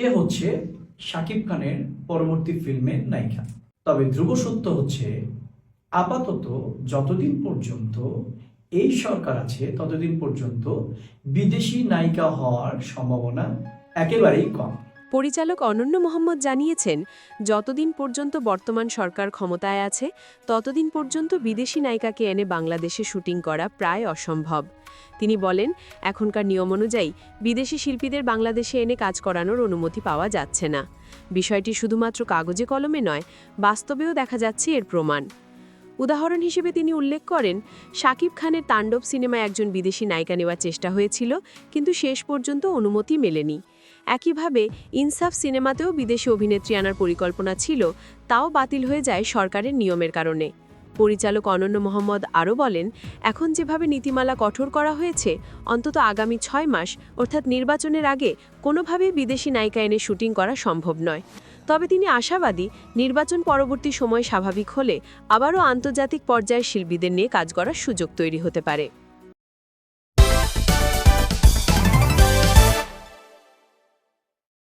কে হচ্ছে শাকিব খানের পরবর্তী ফিল্মের নায়িকা। তবে ধ্রুব সত্য হচ্ছে, আপাতত যতদিন পর্যন্ত এই সরকার আছে, ততদিন পর্যন্ত বিদেশি নায়িকা হওয়ার সম্ভাবনা একেবারেই কম। পরিচালক অনন্য মোহাম্মদ জানিয়েছেন, যতদিন পর্যন্ত বর্তমান সরকার ক্ষমতায় আছে, ততদিন পর্যন্ত বিদেশি নায়িকাকে এনে বাংলাদেশে শুটিং করা প্রায় অসম্ভব। তিনি বলেন, এখনকার নিয়ম অনুযায়ী বিদেশি শিল্পীদের বাংলাদেশে এনে কাজ করানোর অনুমতি পাওয়া যাচ্ছে না। বিষয়টি শুধুমাত্র কাগজে কলমে নয়, বাস্তবেও দেখা যাচ্ছে এর প্রমাণ। উদাহরণ হিসেবে তিনি উল্লেখ করেন, শাকিব খানের তাণ্ডব সিনেমায় একজন বিদেশি নায়িকা নেওয়ার চেষ্টা হয়েছিল, কিন্তু শেষ পর্যন্ত অনুমতি মেলেনি। একইভাবে ইনসাফ সিনেমাতেও বিদেশি অভিনেত্রী আনার পরিকল্পনা ছিল, তাও বাতিল হয়ে যায় সরকারের নিয়মের কারণে। পরিচালক অনন্য মোহাম্মদ আরও বলেন, এখন যেভাবে নীতিমালা কঠোর করা হয়েছে, অন্তত আগামী ছয় মাস, অর্থাৎ নির্বাচনের আগে, কোনোভাবেই বিদেশি নায়িকা এনে শুটিং করা সম্ভব নয়। তবে তিনি আশাবাদী, নির্বাচন পরবর্তী সময় স্বাভাবিক হলে আবারও আন্তর্জাতিক পর্যায়ের শিল্পীদের নিয়ে কাজ করার সুযোগ তৈরি হতে পারে।